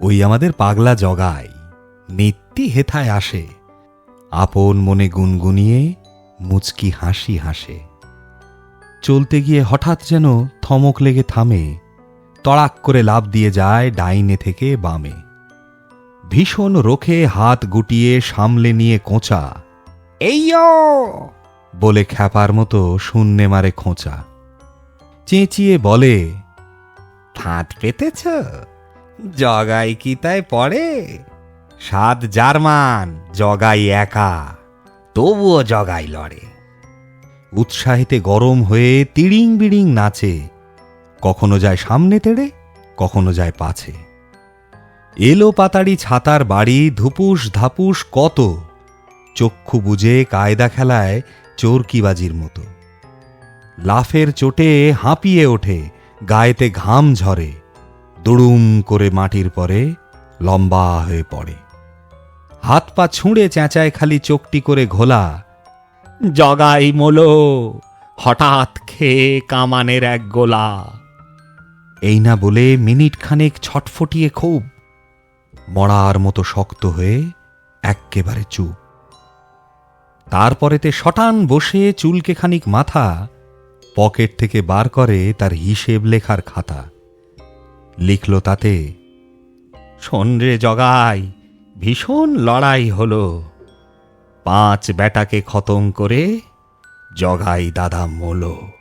ওই আমাদের পাগলা জগায় নিত্যি হেথায় আসে। আপন মনে গুনগুনিয়ে মুচকি হাসি হাসে। চলতে গিয়ে হঠাৎ যেন থমক লেগে থামে তড়াক করে লাভ দিয়ে যায় ডাইনে থেকে বামে। ভীষণ রোখে হাত গুটিয়ে সামলে নিয়ে কোঁচা এইও বলে খ্যাপার মতো শূন্যে মারে খোঁচা। চেঁচিয়ে বলে ফাঁদ পেতেছ? জগাই কি তাই পড়ে? সাত জার্মান, জগাই একা, তবুও জগাই লড়ে। উৎসাহিতে গরম হয়ে তিড়িং বিড়িং নাচে, কখনো যায় সামনে তেড়ে, কখনো যায় পাছে। এলো পাতাড়ি ছাতার বাড়ি, ধুপুস ধাপুস কত, চক্ষু বুঝে কায়দা খেলায় চোরকিবাজির মতো। লাফের চোটে হাঁপিয়ে ওঠে, গায়েতে ঘাম ঝরে দুড়ুম করে মাটির পরে লম্বা হয়ে পড়ে। হাত পা ছুঁড়ে চেঁচায় খালি চোখটি করে ঘোলা, জগাই মোলো, হঠাৎ খেয়ে কামানের এক গোলা। এই না বলে মিনিট খানেক ছটফটিয়ে খুব, মরার মতো শক্ত হয়ে এক্কেবারে চুপ। তারপরেতে শটান বসে চুলকে খানিক মাথা, পকেট থেকে বার করে তার হিসেব লেখার খাতা। লিখল তাতে সন্ধ্রে জগায় জগাই, ভীষণ লড়াই হল। পাঁচ বেটাকে খতম করে জগাই দাদা মোলো।